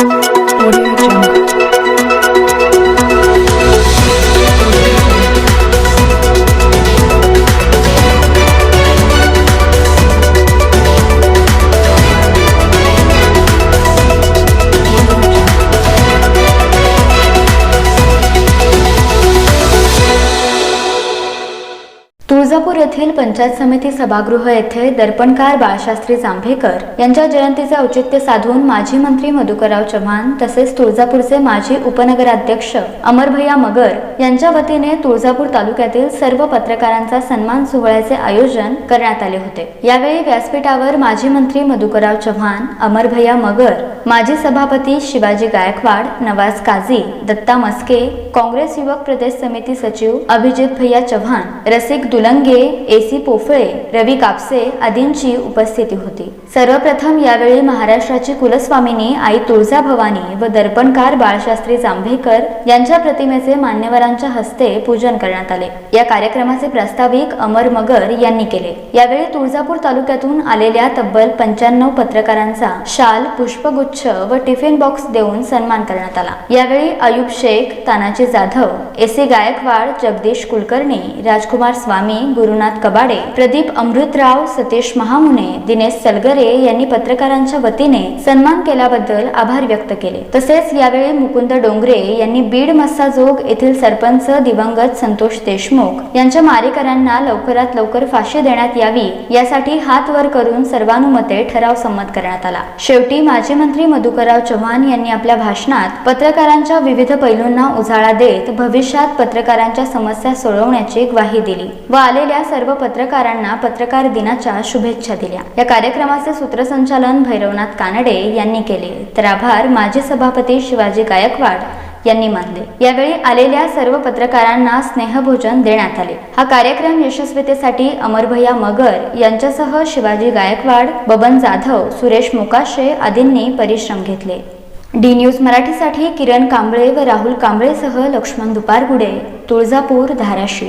Thank you. Tuljapur येथील पंचायत समिती सभागृह येथे दर्पणकार बाळशास्त्री जांभेकर यांच्या जयंतीचे औचित्य साधून माजी मंत्री मधुकरराव चव्हाण तसेच तुळजापूरचे माजी उपनगराध्यक्ष अमरभैया मगर यांच्या वतीने तुळजापूर तालुक्यातील सर्व पत्रकारांचा सन्मान सोहळ्याचे आयोजन करण्यात आले होते. यावेळी व्यासपीठावर माजी मंत्री मधुकरराव चव्हाण अमरभैया मगर माजी सभापती शिवाजी गायकवाड नवाज काझी दत्ता मस्के काँग्रेस युवक प्रदेश समिती सचिव अभिजित भैया चव्हाण रसिक शिवलंगे ए सी पोफळे रवी कापसे आदींची उपस्थिती होती. सर्वप्रथम यावेळी महाराष्ट्राची कुलस्वामिनी आई तुळजा भवानी व दर्पणकार बाळशास्त्री जांभेकर यांच्या प्रतिमेचे मान्यवरांच्या हस्ते पूजन करण्यात आले. या कार्यक्रमाचे प्रास्ताविक अमर मगर यांनी केले. यावेळी तुळजापूर तालुक्यातून आलेल्या तब्बल पंच्याण्णव पत्रकारांचा शाल पुष्पगुच्छ व टिफिन बॉक्स देऊन सन्मान करण्यात आला. यावेळी अयुब शेख तानाजी जाधव एस एसी गायकवाड जगदीश कुलकर्णी राजकुमार स्वामी गुरुनाथ कबाडे प्रदीप अमृतराव सतीश महामुने दिनेश सलगरे यांनी पत्रकारांच्या वतीने सन्मान केल्याबद्दल आभार व्यक्त केले. तसेच यावेळी मुकुंद डोंगरे यांनी बीड मस्साजोग येथील सरपंच दिवंगत संतोष देशमुख यांच्या मारेकऱ्यांना लवकरात लवकर फाशी देण्यात यावी यासाठी हात वर करून सर्वानुमते ठराव संमत करण्यात आला. शेवटी माजी मंत्री मधुकरराव चव्हाण यांनी आपल्या भाषणात पत्रकारांच्या विविध पैलूंना उजाळा देत भविष्यात पत्रकारांच्या समस्या सोडवण्याची ग्वाही दिली. व आलेल्या सर्व पत्रकारांना पत्रकार दिनाच्या शुभेच्छा दिल्या. या कार्यक्रमाचे सूत्रसंचालन भैरवनाथ कानडे यांनी केले. तर आभार माजी सभापती शिवाजी गायकवाड यांनी मानले. यावेळी आलेल्या सर्व पत्रकारांना स्नेहभोजन देण्यात आले. हा कार्यक्रम यशस्वीतेसाठी अमरभैया मगर यांच्यासह शिवाजी गायकवाड बबन जाधव सुरेश मोकाशे आदींनी परिश्रम घेतले. डी न्यूज मराठीसाठी किरण कांबळे व राहुल कांबळेसह लक्ष्मण दुपारगुडे तुळजापूर धाराशिव.